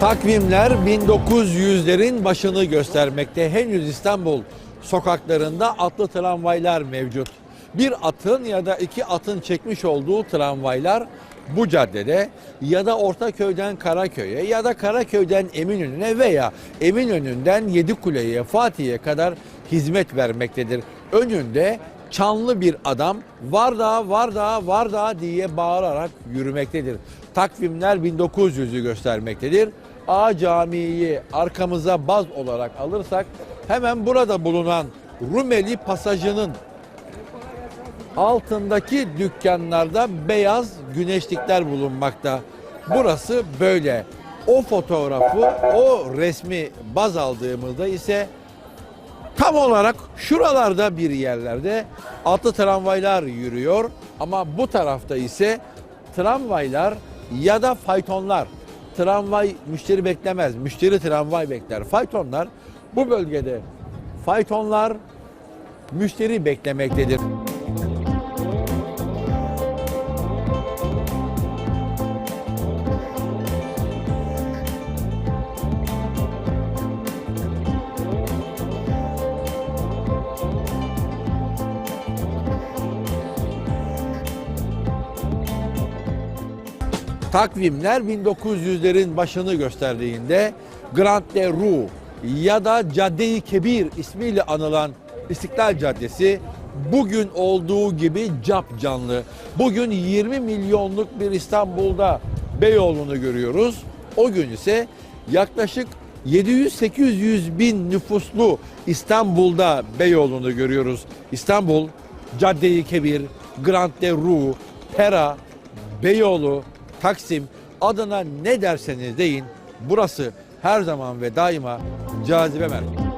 Takvimler 1900'lerin başını göstermekte. Henüz İstanbul sokaklarında atlı tramvaylar mevcut. Bir atın ya da iki atın çekmiş olduğu tramvaylar bu caddede ya da Ortaköy'den Karaköy'e ya da Karaköy'den Eminönü'ne veya Eminönü'nden Yedikule'ye, Fatih'e kadar hizmet vermektedir. Önünde çanlı bir adam var da var da var da diye bağırarak yürümektedir. Takvimler 1900'ü göstermektedir. A Camii'yi arkamıza baz olarak alırsak hemen burada bulunan Rumeli pasajının altındaki dükkanlarda beyaz güneşlikler bulunmakta. Burası böyle. O fotoğrafı, o resmi baz aldığımızda ise tam olarak şuralarda bir yerlerde atlı tramvaylar yürüyor ama bu tarafta ise tramvaylar ya da faytonlar. Tramvay müşteri beklemez. Müşteri tramvay bekler. Faytonlar bu bölgede faytonlar müşteri beklemektedir. Takvimler 1900'lerin başını gösterdiğinde Grand de Rue ya da Cadde-i Kebir ismiyle anılan İstiklal Caddesi bugün olduğu gibi cap canlı. Bugün 20 milyonluk bir İstanbul'da Beyoğlu'nu görüyoruz. O gün ise yaklaşık 700-800 bin nüfuslu İstanbul'da Beyoğlu'nu görüyoruz. İstanbul, Cadde-i Kebir, Grand de Rue, Pera, Beyoğlu, Taksim adına ne derseniz deyin burası her zaman ve daima cazibe merkezi.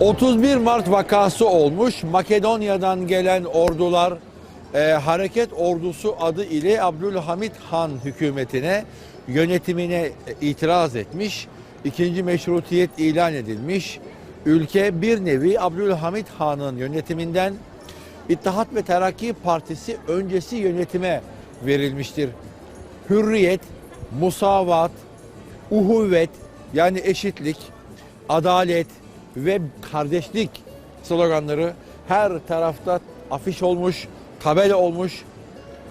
...31 Mart vakası olmuş. Makedonya'dan gelen ordular... e, ...hareket ordusu adı ile Abdülhamit Han hükümetine... ...yönetimine itiraz etmiş. İkinci meşrutiyet ilan edilmiş. Ülke bir nevi Abdülhamit Han'ın yönetiminden... İttihat ve Terakki Partisi öncesi yönetime verilmiştir. Hürriyet, musavat, uhuvvet yani eşitlik, adalet ve kardeşlik sloganları her tarafta afiş olmuş, tabela olmuş,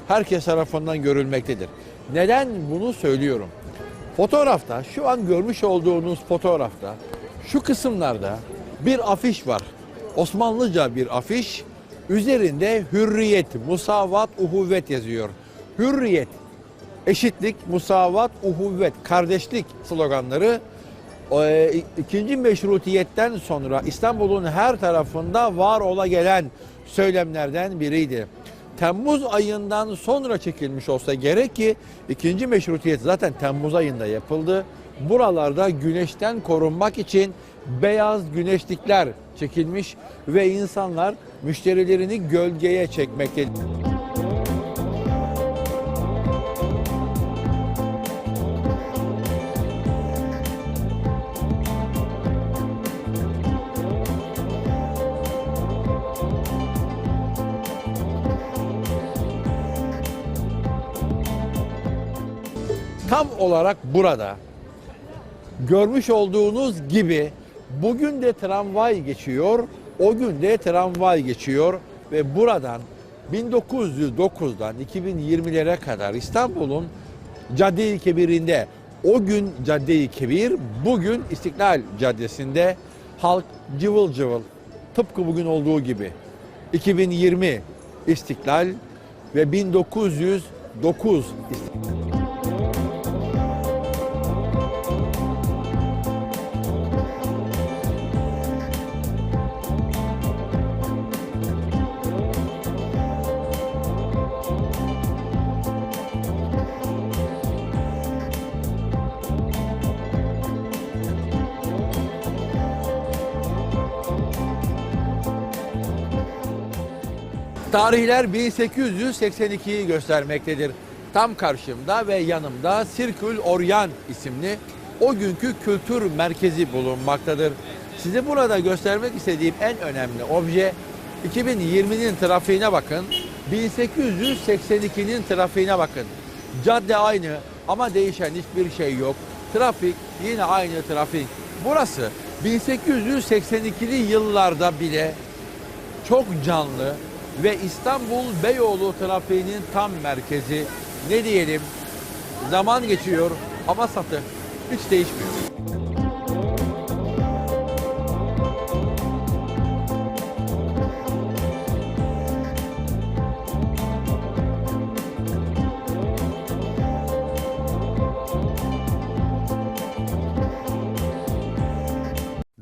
herkes tarafından görülmektedir. Neden bunu söylüyorum? Fotoğrafta, şu an görmüş olduğunuz fotoğrafta, şu kısımlarda bir afiş var. Osmanlıca bir afiş. Üzerinde hürriyet, musavat, uhuvvet yazıyor. Hürriyet, eşitlik, musavat, uhuvvet, kardeşlik sloganları ikinci meşrutiyetten sonra İstanbul'un her tarafında var ola gelen söylemlerden biriydi. Temmuz ayından sonra çekilmiş olsa gerek ki ikinci meşrutiyet zaten Temmuz ayında yapıldı. Buralarda güneşten korunmak için beyaz güneşlikler çekilmiş ve insanlar müşterilerini gölgeye çekmektedir. Tam olarak burada görmüş olduğunuz gibi bugün de tramvay geçiyor, o gün de tramvay geçiyor ve buradan 1909'dan 2020'lere kadar İstanbul'un Cadde-i Kebir'inde o gün Cadde-i Kebir, bugün İstiklal Caddesi'nde halk cıvıl cıvıl tıpkı bugün olduğu gibi 2020 İstiklal ve 1909 İstiklal. Tarihler 1882'yi göstermektedir. Tam karşımda ve yanımda Sirkül Oryan isimli o günkü kültür merkezi bulunmaktadır. Size burada göstermek istediğim en önemli obje 2020'nin trafiğine bakın, 1882'nin trafiğine bakın. Cadde aynı ama değişen hiçbir şey yok. Trafik yine aynı trafik. Burası 1882'li yıllarda bile çok canlı ve İstanbul Beyoğlu trafiğinin tam merkezi. Ne diyelim? Zaman geçiyor ama satı hiç değişmiyor.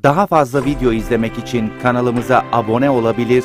Daha fazla video izlemek için kanalımıza abone olabilir,